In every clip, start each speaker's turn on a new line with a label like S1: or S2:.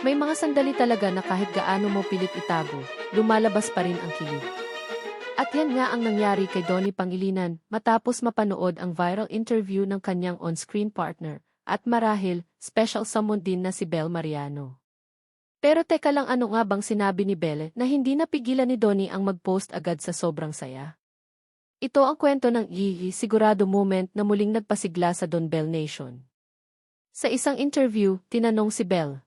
S1: May mga sandali talaga na kahit gaano mo pilit itago, lumalabas pa rin ang kilig. At yan nga ang nangyari kay Donnie Pangilinan matapos mapanood ang viral interview ng kanyang on-screen partner, at marahil, special someone din na si Bel Mariano. Pero teka lang ano nga bang sinabi ni Belle na hindi napigilan ni Donnie ang mag-post agad sa sobrang saya? Ito ang kwento ng Ihi sigurado moment na muling nagpasigla sa Don Bell Nation. Sa isang interview, tinanong si Bell.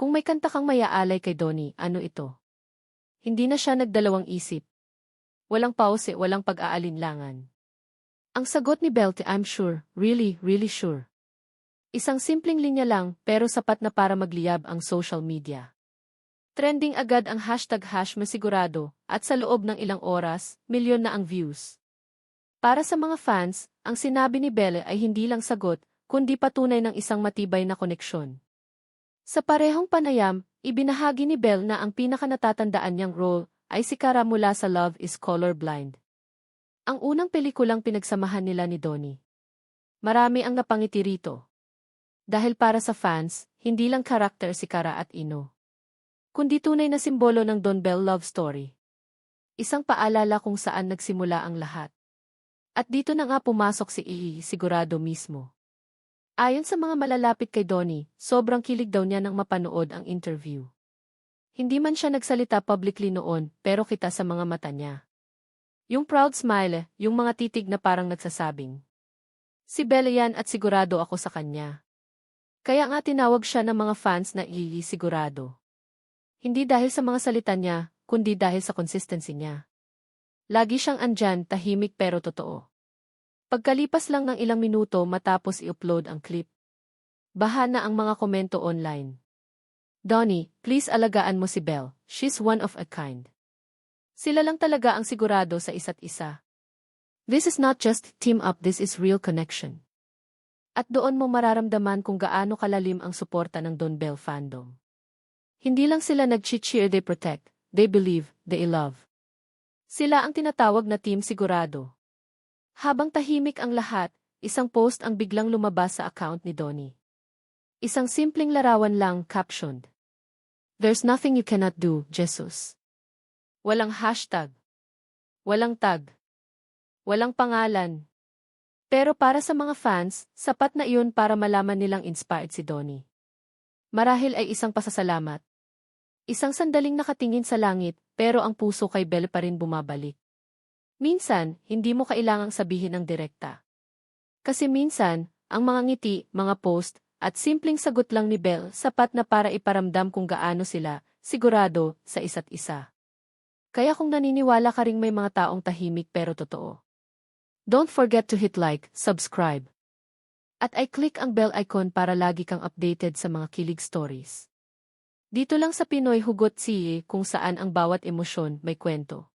S1: Kung may kanta kang mayaalay kay Donnie, ano ito? Hindi na siya nagdalawang isip. Walang pause, walang pag-aalinlangan. Ang sagot ni Belte, I'm sure, really, really sure. Isang simpleng linya lang, pero sapat na para magliyab ang social media. Trending agad ang hashtag hash masigurado, at sa loob ng ilang oras, milyon na ang views. Para sa mga fans, ang sinabi ni Belle ay hindi lang sagot, kundi patunay ng isang matibay na koneksyon. Sa parehong panayam, ibinahagi ni Belle na ang pinakanatatandaan niyang role ay si Kara mula sa Love is Colorblind. Ang unang pelikulang pinagsamahan nila ni Donnie. Marami ang napangiti rito. Dahil para sa fans, hindi lang karakter si Kara at Ino. Kundi tunay na simbolo ng Don Bell love story. Isang paalala kung saan nagsimula ang lahat. At dito na nga pumasok si Ihi sigurado mismo. Ayon sa mga malalapit kay Donnie, sobrang kilig daw niya nang mapanood ang interview. Hindi man siya nagsalita publicly noon, pero kita sa mga mata niya. Yung proud smile, yung mga titig na parang nagsasabing. Si Bella yan at sigurado ako sa kanya. Kaya nga tinawag siya ng mga fans na Iyi sigurado. Hindi dahil sa mga salita niya, kundi dahil sa consistency niya. Lagi siyang andyan, tahimik pero totoo. Pagkalipas lang ng ilang minuto matapos i-upload ang clip. Baha na ang mga komento online. Donnie, please alagaan mo si Belle, she's one of a kind. Sila lang talaga ang sigurado sa isa't isa. This is not just team up, this is real connection. At doon mo mararamdaman kung gaano kalalim ang suporta ng Don Bell fandom. Hindi lang sila nag-cheer, they protect, they believe, they love. Sila ang tinatawag na team sigurado. Habang tahimik ang lahat, isang post ang biglang lumabas sa account ni Donnie. Isang simpleng larawan lang captioned. There's nothing you cannot do, Jesus. Walang hashtag. Walang tag. Walang pangalan. Pero para sa mga fans, sapat na iyon para malaman nilang inspired si Donnie. Marahil ay isang pasasalamat. Isang sandaling nakatingin sa langit, pero ang puso kay Belle pa rin bumabalik. Minsan, hindi mo kailangang sabihin ng direkta. Kasi minsan, ang mga ngiti, mga post, at simpleng sagot lang ni Belle sapat na para iparamdam kung gaano sila, sigurado, sa isa't isa. Kaya kung naniniwala ka ring may mga taong tahimik pero totoo, Don't forget to hit like, subscribe. At i-click ang bell icon para lagi kang updated sa mga kilig stories. Dito lang sa Pinoy Hugot Siye kung saan ang bawat emosyon may kwento.